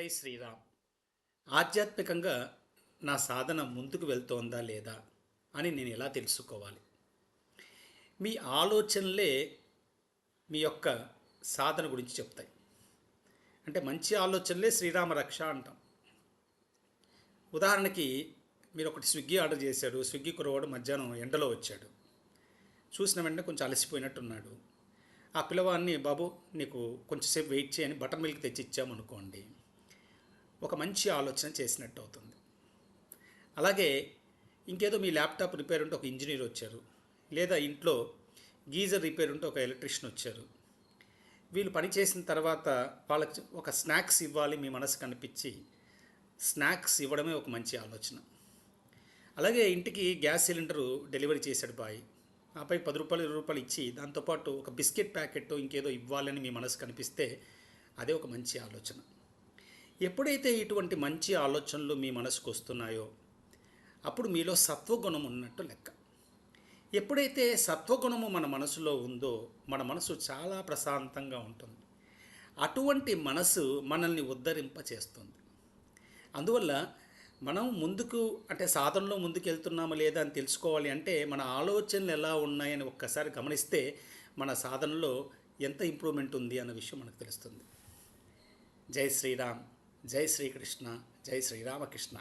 జై శ్రీరామ్. ఆధ్యాత్మికంగా నా సాధన ముందుకు వెళ్తోందా లేదా అని నేను ఎలా తెలుసుకోవాలి? మీ ఆలోచనలే మీ యొక్క సాధన గురించి చెప్తాయి. అంటే మంచి ఆలోచనలే శ్రీరామ రక్ష అంటాం. ఉదాహరణకి మీరు ఒకటి స్విగ్గీ ఆర్డర్ చేశాడు స్విగ్గీ కురవాడు మధ్యాహ్నం ఎండలో వచ్చాడు. చూసిన వెంటనే కొంచెం అలసిపోయినట్టున్నాడు. ఆ పిల్లవాడిని బాబు నీకు కొంచెంసేపు వెయిట్ చేయని బటర్ మిల్క్ తెచ్చి ఇచ్చామనుకోండి ఒక మంచి ఆలోచన చేసినట్టు అవుతుంది. అలాగే ఇంకేదో మీ ల్యాప్టాప్ రిపేర్ ఉంటే ఒక ఇంజనీర్ వచ్చారు. లేదా ఇంట్లో గీజర్ రిపేర్ ఉంటే ఒక ఎలక్ట్రీషియన్ వచ్చారు. వీళ్ళు పని చేసిన తర్వాత వాళ్ళకి ఒక స్నాక్స్ ఇవ్వాలి మీ మనసు కనిపించి స్నాక్స్ ఇవ్వడమే ఒక మంచి ఆలోచన. అలాగే ఇంటికి గ్యాస్ సిలిండరు డెలివరీ చేశాడు బాయ్. ఆపై పది రూపాయలు ఇరవై రూపాయలు ఇచ్చి దాంతోపాటు ఒక బిస్కెట్ ప్యాకెట్ ఇంకేదో ఇవ్వాలని మీ మనసు కనిపిస్తే అదే ఒక మంచి ఆలోచన. ఎప్పుడైతే ఇటువంటి మంచి ఆలోచనలు మీ మనసుకు వస్తున్నాయో అప్పుడు మీలో సత్వగుణం ఉన్నట్టు లెక్క. ఎప్పుడైతే సత్వగుణము మన మనసులో ఉందో మన మనసు చాలా ప్రశాంతంగా ఉంటుంది. అటువంటి మనసు మనల్ని ఉద్ధరింప చేస్తుంది అందువల్ల మనం ముందుకు అంటే సాధనలో ముందుకు వెళ్తున్నామా లేదా అని తెలుసుకోవాలి అంటే మన ఆలోచనలు ఎలా ఉన్నాయని ఒక్కసారి గమనిస్తే మన సాధనలో ఎంత ఇంప్రూవ్మెంట్ ఉంది అన్న విషయం మనకు తెలుస్తుంది. జై శ్రీరామ్. జై శ్రీకృష్ణ జై శ్రీరామకృష్ణ.